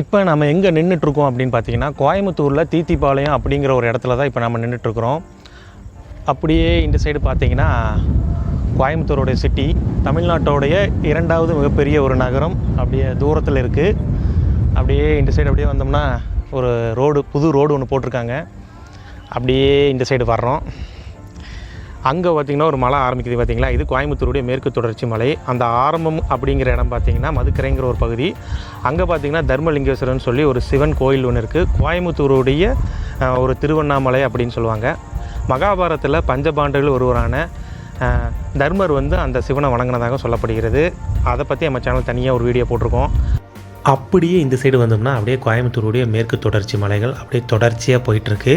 இப்போ நம்ம எங்கே நின்றுட்டுருக்கோம் அப்படின்னு பார்த்தீங்கன்னா கோயம்புத்தூரில் தீத்திப்பாளையம் அப்படிங்கிற ஒரு இடத்துல தான் இப்போ நம்ம நின்றுட்டுருக்குறோம் அப்படியே இந்த சைடு பார்த்தீங்கன்னா கோயம்புத்தூருடைய சிட்டி தமிழ்நாட்டோடைய இரண்டாவது மிகப்பெரிய ஒரு நகரம். அப்படியே தூரத்தில் இருக்குது அப்படியே இந்த சைடு அப்படியே வந்தோம்னா ஒரு ரோடு புது ரோடு ஒன்று போட்டிருக்காங்க. அப்படியே இந்த சைடு வர்றோம். அங்கே பார்த்திங்கன்னா ஒரு மலை ஆரம்பிக்குது பார்த்திங்களா இது கோயம்புத்தூருடைய மேற்கு தொடர்ச்சி மலை. அந்த ஆரம்பம் அப்படிங்கிற இடம் பார்த்திங்கன்னா மதுக்கரைங்கிற ஒரு பகுதி. அங்கே பார்த்தீங்கன்னா தர்மலிங்கேஸ்வரன் சொல்லி ஒரு சிவன் கோயில் ஒன்று இருக்குது கோயம்புத்தூருடைய ஒரு திருவண்ணாமலை அப்படின்னு சொல்லுவாங்க. மகாபாரத்தில் பஞ்சபாண்டர்கள் ஒருவரான தர்மர் வந்து அந்த சிவனை வணங்கினதாக சொல்லப்படுகிறது. அதை பற்றி நம்ம சேனல் தனியாக ஒரு வீடியோ போட்டிருக்கோம். அப்படியே இந்த சைடு வந்தோம்னா அப்படியே கோயம்புத்தூருடைய மேற்கு தொடர்ச்சி மலைகள் அப்படியே தொடர்ச்சியாக போயிட்டுருக்கு.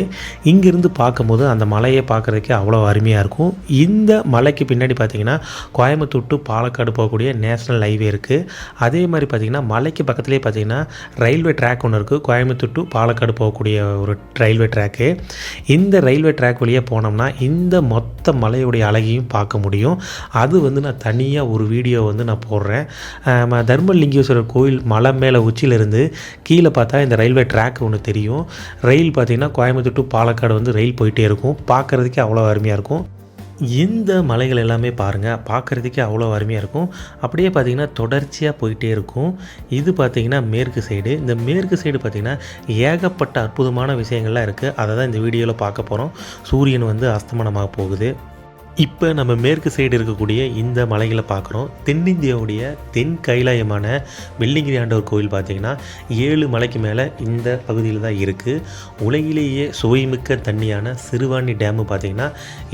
இங்கேருந்து பார்க்கும்போது அந்த மலையை பார்க்குறதுக்கே அவ்வளோ அருமையாக இருக்கும். இந்த மலைக்கு பின்னாடி பார்த்தீங்கன்னா கோயம்புத்தூர் டு பாலக்காடு போகக்கூடிய நேஷ்னல் ஹைவே இருக்குது அதே மாதிரி பார்த்தீங்கன்னா மலைக்கு பக்கத்துலேயே பார்த்தீங்கன்னா ரயில்வே ட்ராக் ஒன்று இருக்குது கோயம்புத்தூர் டு பாலக்காடு போகக்கூடிய ஒரு ரயில்வே ட்ராக்கு இந்த ரயில்வே ட்ராக் வழியாக போனோம்னா இந்த மொத்த மலையுடைய அழகையும் பார்க்க முடியும். அது வந்து நான் தனியாக ஒரு வீடியோ வந்து நான் போடுறேன். தர்மலிங்கேஸ்வரர் கோயில் மலை மேலே உச்சியிலேருந்து கீழே பார்த்தா இந்த ரயில்வே ட்ராக் ஒன்று தெரியும். ரயில் பார்த்திங்கன்னா கோயம்புத்தூர் டு பாலக்காடு வந்து ரயில் போயிட்டே இருக்கும். பார்க்குறதுக்கே அவ்வளோ அருமையாக இருக்கும். இந்த மலைகள் எல்லாமே பாருங்கள் பார்க்குறதுக்கே அவ்வளோ அருமையாக இருக்கும். அப்படியே பார்த்திங்கன்னா தொடர்ச்சியாக போயிட்டே இருக்கும். இது பார்த்திங்கன்னா மேற்கு சைடு இந்த மேற்கு சைடு பார்த்திங்கன்னா ஏகப்பட்ட அற்புதமான விஷயங்கள்லாம் இருக்குது அதை தான் இந்த வீடியோவில் பார்க்க போகிறோம் சூரியன் வந்து அஸ்தமனமாக போகுது. இப்போ நம்ம மேற்கு சைடு இருக்கக்கூடிய இந்த மலைகளை பார்க்குறோம். தென்னிந்தியாவுடைய தென் கைலாயமான வெள்ளிங்கிரி ஆண்டவர் கோவில் பார்த்திங்கன்னா ஏழு மலைக்கு மேலே இந்த பகுதியில் தான் இருக்குது உலகிலேயே சுவைமிக்க தண்ணியான சிறுவாணி டேமு பார்த்திங்கன்னா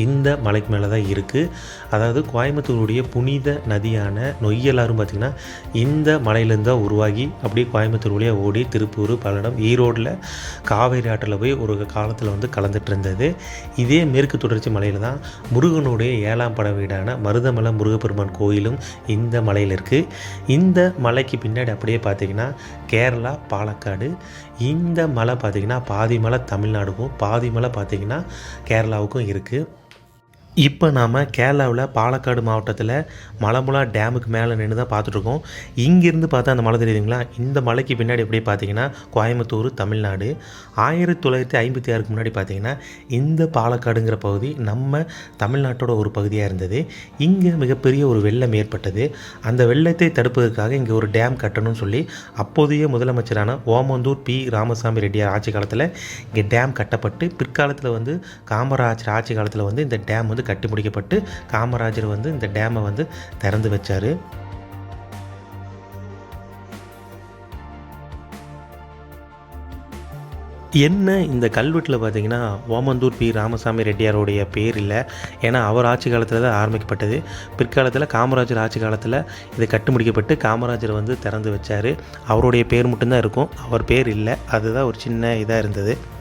இந்த மலைக்கு மேலே தான் இருக்குது அதாவது கோயம்புத்தூருடைய புனித நதியான நொய்யலாரும் பார்த்திங்கன்னா இந்த மலையிலேருந்து தான் உருவாகி அப்படியே கோயம்புத்தூர் வழியாக ஓடி திருப்பூர் பல்லடம் ஈரோடில் காவேரி ஆற்றில் போய் ஒரு காலத்தில் வந்து கலந்துட்டு இருந்தது. இதே மேற்கு தொடர்ச்சி மலையில் தான் முருகனுடைய ஏழாம் பட வீடான மருதமலை முருகப்பெருமான் கோயிலும் இந்த மலையில் இருக்குது இந்த மலைக்கு பின்னாடி அப்படியே பார்த்தீங்கன்னா கேரளா பாலக்காடு. இந்த மலை பார்த்திங்கன்னா பாதி மலை தமிழ்நாடுக்கும் பாதி மலை பார்த்திங்கன்னா கேரளாவுக்கும் இருக்குது இப்போ நாம் கேரளாவில் பாலக்காடு மாவட்டத்தில் மலமுலா டேமுக்கு மேலே நின்று தான் பார்த்துட்ருக்கோம் இங்கேருந்து பார்த்தா அந்த மலை தெரியுதுங்களா? இந்த மலைக்கு பின்னாடி எப்படி பார்த்தீங்கன்னா கோயம்புத்தூர் தமிழ்நாடு. ஆயிரத்தி தொள்ளாயிரத்தி ஐம்பத்தி ஆறுக்கு முன்னாடி பார்த்தீங்கன்னா இந்த பாலக்காடுங்கிற பகுதி நம்ம தமிழ்நாட்டோட ஒரு பகுதியாக இருந்தது. இங்கே மிகப்பெரிய ஒரு வெள்ளம் ஏற்பட்டது. அந்த வெள்ளத்தை தடுப்பதற்காக இங்கே ஒரு டேம் கட்டணும்னு சொல்லி அப்போதைய முதலமைச்சரான ஓமந்தூர் பி. ராமசாமி ரெட்டியார் ஆட்சி காலத்தில் இங்கே டேம் கட்டப்பட்டு பிற்காலத்தில் வந்து காமராஜர் ஆட்சி காலத்தில் வந்து இந்த டேம் வந்து வந்து கட்டி முடிக்கப்பட்டு காமராஜர் வந்து இந்த டேமை வந்து திறந்து வச்சார். என்ன இந்த கல்வெட்டில் பார்த்தீங்கன்னா ஓமந்தூர் பி. ராமசாமி ரெட்டியாருடைய பேர் இல்லை. ஏன்னா அவர் ஆட்சி காலத்தில் தான் ஆரம்பிக்கப்பட்டது. பிற்காலத்தில் காமராஜர் ஆட்சி காலத்தில் இது கட்டு முடிக்கப்பட்டு காமராஜர் வந்து திறந்து வச்சார். அவருடைய பேர் மட்டும்தான் இருக்கும். அவர் பேர் இல்லை. அதுதான் ஒரு சின்ன இதாக இருந்தது.